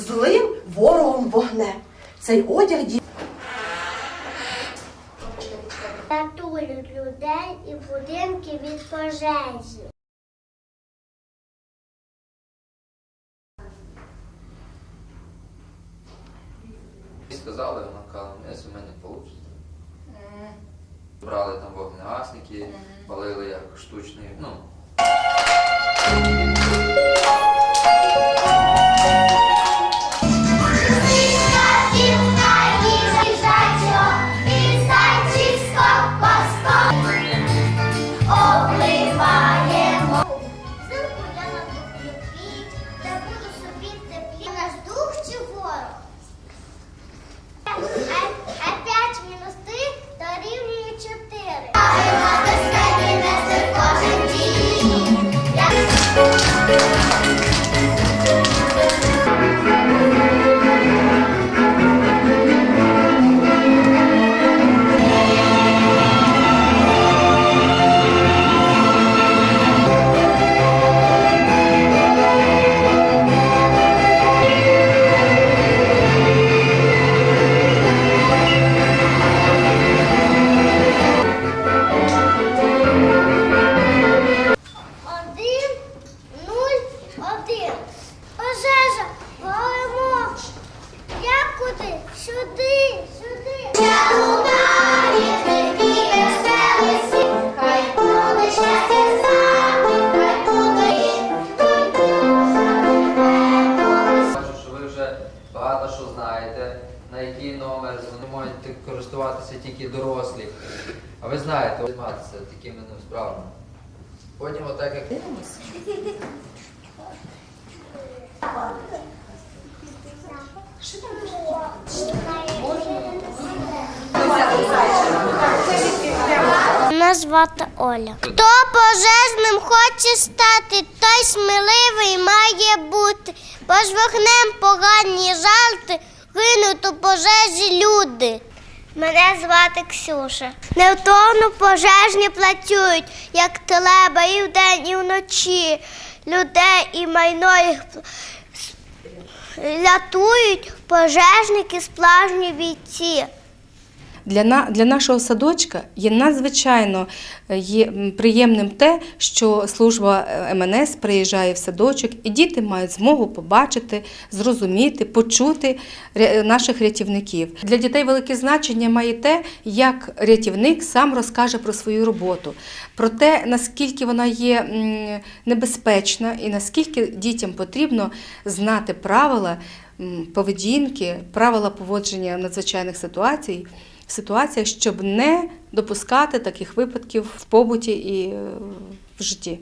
злим ворогом вогнем. Цей одяг ді- Рятують людей і будинки від пожежі. І сказали, вона казала, не з мене вийде. Брали там вогнегасники, палили як штучний, ну, Валимо. Куди? Сюди, сюди. Я лунає тобі веселий світ, хай буде щастя з нами, хай буде. Бачу, що ви вже багато що знаєте, на який номер вони можуть користуватися тільки дорослі. А ви знаєте, займатися такими справами. Потім отак як Мене звати Оля. Хто пожежним хоче стати, той сміливий має бути, бо ж вогнем погані жарти гинуть у пожежі люди. Мене звати Ксюша. Невтомно пожежні працюють, як треба, і вдень, і вночі. Людей і майно їх рятують пожежники сплажні бійці. Для, на, для нашого садочка є надзвичайно е, є приємним те, що служба е, МНС приїжджає в садочок, і діти мають змогу побачити, зрозуміти, почути наших рятівників. Для дітей велике значення має те, як рятівник сам розкаже про свою роботу, про те, наскільки вона є небезпечна і наскільки дітям потрібно знати правила поведінки, правила поводження надзвичайних ситуацій ситуаціях, щоб не допускати таких випадків в побуті і е, в житті.